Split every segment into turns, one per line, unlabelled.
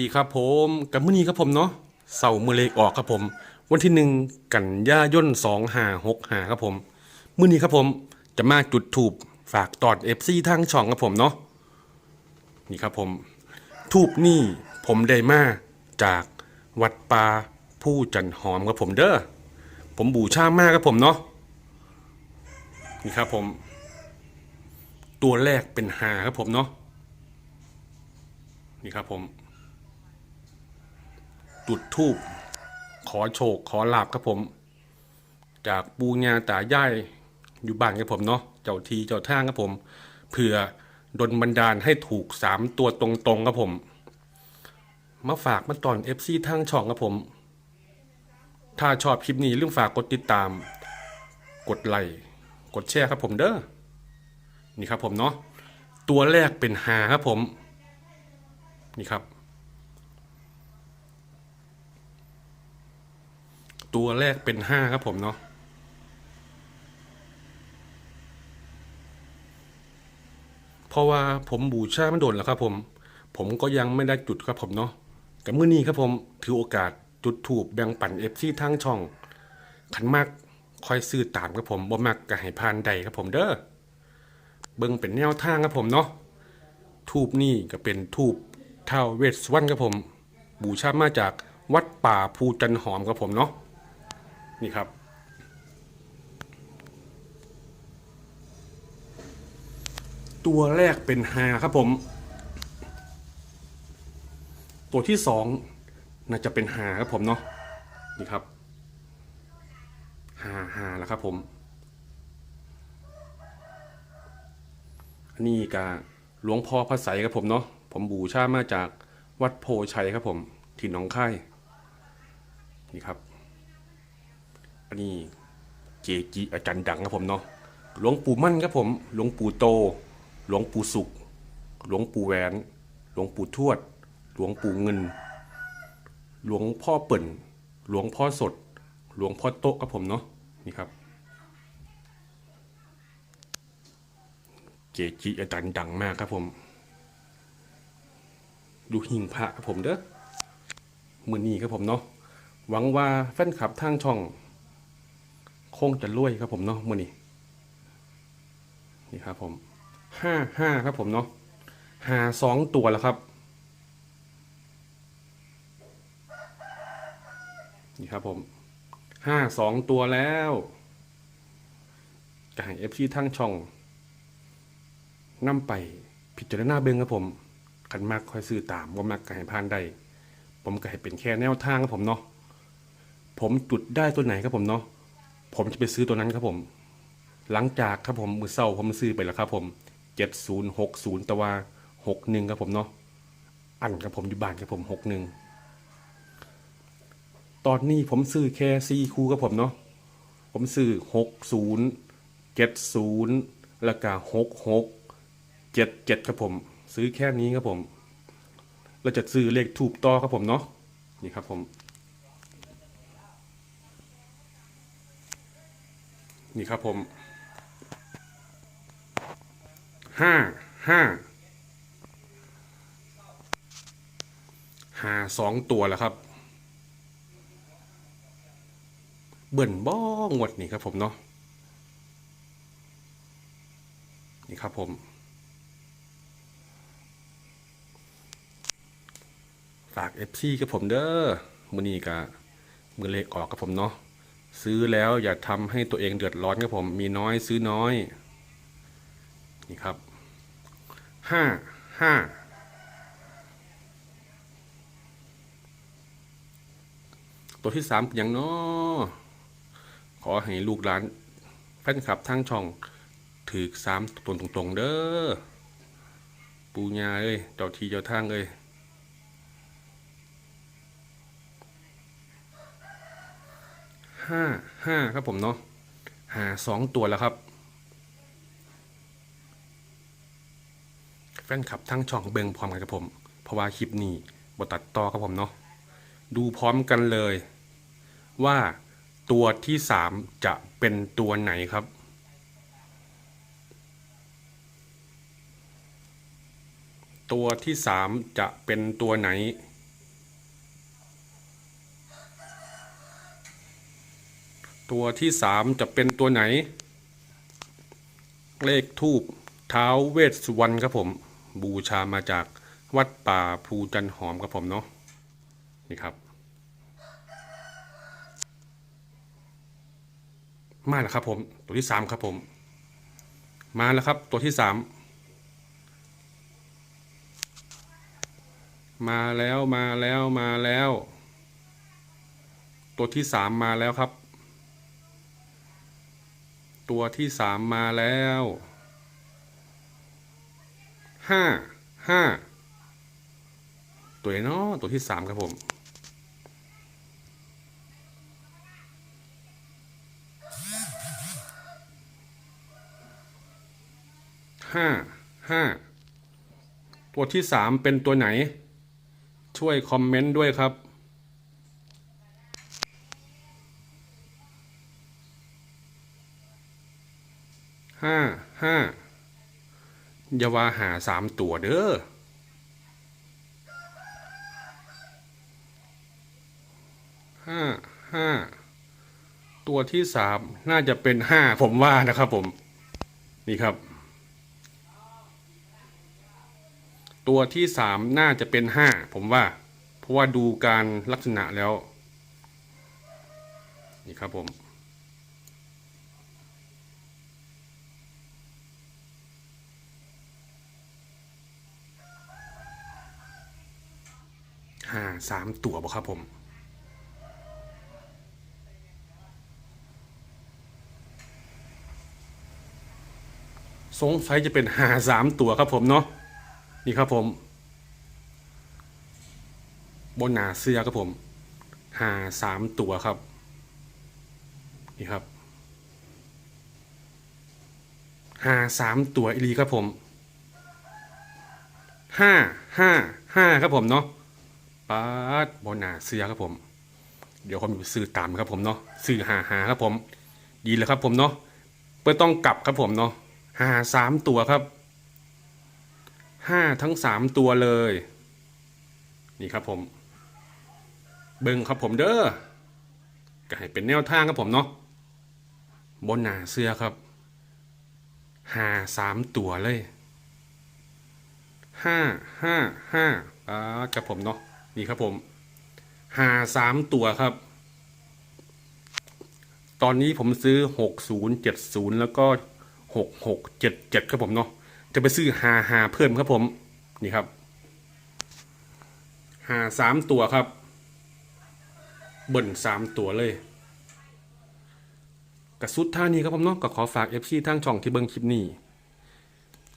ดีครับผมกับมื้อนี้ครับผมเนาะเสาร์มือเลขออกครับผม วันที่หนึ่งกันยายนสองห้าหกห้าครับผมมื้อนี้ครับผมจะมาจุดถูบฝากตอดเอฟซีทางช่องครับผมเนาะนี่ครับผมทูบนี่ผมได้มาจากวัดป่าผู้จันหอมครับผมเด้อผมบูชามากครับผมเนาะนี่ครับผม ตัวแรกเป็นหาครับผมเนาะนี่ครับผม จุดทูบขอโชคขอลาบครับผม จากปูญาตายายอยู่บ้านครับผมเนาะเจ้าทีเจ้าทางครับผมเผื่อดนบันดาลให้ถูกสามตัวตรงๆครับผม มาฝากมาตอน FC ทางช่องครับผม ถ้าชอบคลิปนี้ลืมฝากกดติดตาม กดไลค์กดแชร์ครับผมเด้อนี่ครับผมเนาะตัวแรกเป็นหาครับผม นี่ครับ ตัวแรกเป็นห้าครับผมเนาะเพราะว่าผมบูชาไม่โดนแล้วครับผม ผมก็ยังไม่ได้จุดครับผมเนาะกับมื้อนี้ครับผมถือโอกาสจุดถูกแบ่งปั่นเอฟซีทางช่อง ขันมากคอยซื้อตามครับผมบ่มักก็ให้พานใดครับผมเด้อเบิ่งเป็นแนวทางครับผมเนาะทูบนี่ก็เป็นทูบเท่าเวสสวรรณครับผม บูชามาจากวัดป่าภูจันหอมครับผมเนาะ นี่ครับ ตัวแรกเป็นหาครับผม ตัวที่สองน่าจะเป็นหาครับผมเนาะนี่ครับหาหาแล้วครับผมอันนี้กาหลวงพ่อพระไสยครับผมเนาะผมบูชามาจากวัดโพชัยครับผมที่หนองคายนี่ครับ อันนี้เจจีอาจารย์ดังครับผมเนาะหลวงปู่มั่นครับผม หลวงปู่โต หลวงปู่สุข หลวงปู่แหวน หลวงปู่ทวด หลวงปู่เงิน หลวงพ่อเปิ่น หลวงพ่อสด หลวงพ่อโต๊ะครับผมเนาะนี่ครับเจจีอาจารย์ดังมากครับผม ดูหิ่งพระครับผมเด้อมือนี้ครับผมเนาะหวังว่าแฟนคลับทางช่อง งจะรวยครับผมเนาะมือนี้นี่ครับผมห้าห้าครับผมเนาะหาสองตัวแล้วครับ นี่ครับผมห้าสองตัวแล้วจะให้เอฟซีทั้งช่องนำไปพิจารณาเบิ่งครับผมขันมากคอยซื้อตามว่ามักก็ให้พานได้ผมก็ให้เป็นแค่แนวทางครับผมเนาะผมจุดได้ตัวไหนครับผมเนาะ ผมจะไปซื้อตัวนั้นครับผม หลังจากครับผมมือเศร้าผมซื้อไปแล้วครับผมเจ็ดศูนย์หกศูนย์ตะวาหกหนึ่งครับผมเนาะอันครับผมอยู่บ้านครับผมหกหนึ่งตอนนี้ผมซื้อแค่ซีคูครับผมเนาะผมซื้อหกศูนย์เจ็ดศูนย์แล้วก็หกหกเจ็ดเจ็ดครับผม ซื้อแค่นี้ครับผม เราจะซื้อเลขถูกต่อครับผมเนาะนี่ครับผม นี่ครับผมห้าห้าหาสองตัวแล้วครับ เบิ่นบ้องวดนี่ครับผมเนาะนี่ครับผมฝาก FC กับผมเด้อมือนี้กะมือเลขออกกับผมเนาะ ซื้อแล้วอย่าทำให้ตัวเองเดือดร้อนครับผม มีน้อยซื้อน้อย นี่ครับห้าห้าตัวที่สามเป็นอย่างน้อขอให้ลูกหลานแฟนคลับทั้งช่องถือสามตัวตรงๆเด้อปูญาเอ้ยเจ้าทีเจ้าทางเอ้ย ห้าห้าครับผมเนาะหาสองตัวแล้วครับ แฟนคลับทั้งช่องเบิงพร้อมกันครับผม เพราะว่าคลิปนี้บตัดต่อครับผมเนาะดูพร้อมกันเลย ว่าตัวที่สามจะเป็นตัวไหนครับตัวที่สามจะเป็นตัวไหน ตัวที่สามจะเป็นตัวไหน เลขทูบเท้าเวสสุวรรณครับผม บูชามาจากวัดป่าภูจันหอมครับผมเนาะนี่ครับ มาแล้วครับผม ตัวที่สามครับผม มาแล้วครับ ตัวที่สามมาแล้วมาแล้วมาแล้ว ตัวที่สามมาแล้วครับ ตัวที่สามมาแล้วห้าห้าตัวไหนเนาะตัวที่สามครับผมห้าห้าตัวที่สามเป็นตัวไหน ช่วยคอมเมนต์ด้วยครับ ห้าห้า อย่าว่าหาสามตัวเด้อห้าห้าตัวที่สามน่าจะเป็นห้าผมว่านะครับผม นี่ครับ ตัวที่สามน่าจะเป็นห้าผมว่า เพราะว่าดูการลักษณะแล้ว นี่ครับผม ห้าสามตัวบ่ครับผมสงสัยจะเป็นหาสามตัวครับผมเนาะนี่ครับผมบนหนาเสื้อครับผมหาสามตัวครับ นี่ครับหาสามตัวอีลีครับผมห้าห้าห้าครับผมเนาะ ปาดบนหนาเสื้อครับผม เดี๋ยวผมซื้อตามครับผมเนาะซื้อหาหาครับผม ดีแล้วครับผมเนาะเพื่อต้องกลับครับผมเนาะหาสามตัวครับห้าทั้งสามตัวเลย นี่ครับผม เบิ่งครับผมเด้อก็ให้เป็นแนวทางครับผมเนาะบนหนาเสื้อครับหาสามตัวเลยห้าห้าห้าอ่ากับผมเนาะ นี่ครับผมหาสามตัวครับ ตอนนี้ผมซื้อหกศูนย์เจ็ดศูนย์แล้วก็หกหกเจ็ดเจ็ดครับผมเนาะจะไปซื้อหาหาเพิ่มครับผมนี่ครับหาสามตัวครับ เบิ่นสามตัวเลยกระสุดท่านี้ครับผมเนาะก็ขอฝาก FC ทางช่องที่เบิ่งคลิปนี้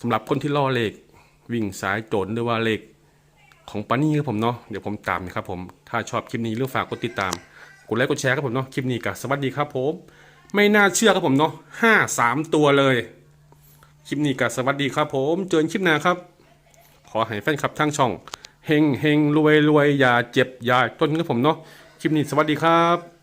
สำหรับคนที่รอเลขวิ่งสายโจรหรือว่าเลข ของปานี่ครับผมเนาะเดี๋ยวผมตามนะครับผมถ้าชอบคลิปนี้หรือฝากกดติดตามกดไลค์กดแชร์ครับผมเนาะคลิปนี้ก็สวัสดีครับผม ไม่น่าเชื่อครับผมเนาะห้าสามตัวเลยคลิปนี้ก็สวัสดีครับผม เจอกันคลิปหน้าครับ ขอให้แฟนคลับทั้งช่องเฮงเฮงรวยรวยอย่าเจ็บอย่าจนครับผมเนาะคลิปนี้สวัสดีครับ